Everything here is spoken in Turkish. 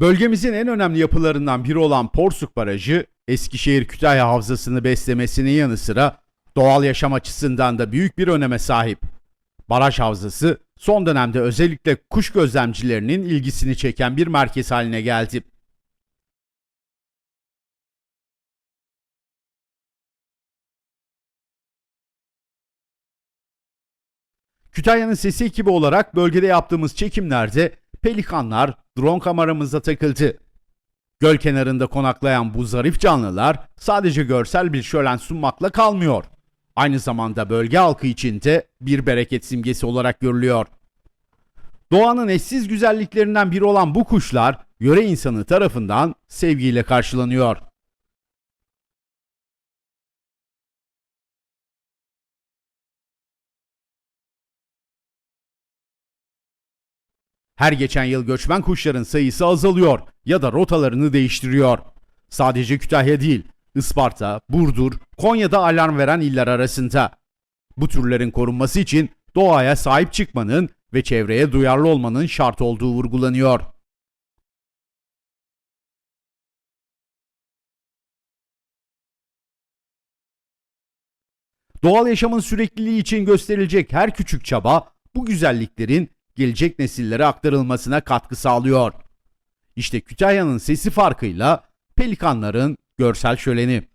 Bölgemizin en önemli yapılarından biri olan Porsuk Barajı, Eskişehir Kütahya Havzası'nı beslemesinin yanı sıra doğal yaşam açısından da büyük bir öneme sahip. Baraj Havzası son dönemde özellikle kuş gözlemcilerinin ilgisini çeken bir merkez haline geldi. Kütahya'nın sesi ekibi olarak bölgede yaptığımız çekimlerde pelikanlar drone kameramıza takıldı. Göl kenarında konaklayan bu zarif canlılar sadece görsel bir şölen sunmakla kalmıyor. Aynı zamanda bölge halkı için de bir bereket simgesi olarak görülüyor. Doğanın eşsiz güzelliklerinden biri olan bu kuşlar yöre insanı tarafından sevgiyle karşılanıyor. Her geçen yıl göçmen kuşların sayısı azalıyor ya da rotalarını değiştiriyor. Sadece Kütahya değil, Isparta, Burdur, Konya'da alarm veren iller arasında. Bu türlerin korunması için doğaya sahip çıkmanın ve çevreye duyarlı olmanın şart olduğu vurgulanıyor. Doğal yaşamın sürekliliği için gösterilecek her küçük çaba bu güzelliklerin gelecek nesillere aktarılmasına katkı sağlıyor. İşte Kütahya'nın sesi farkıyla pelikanların görsel şöleni.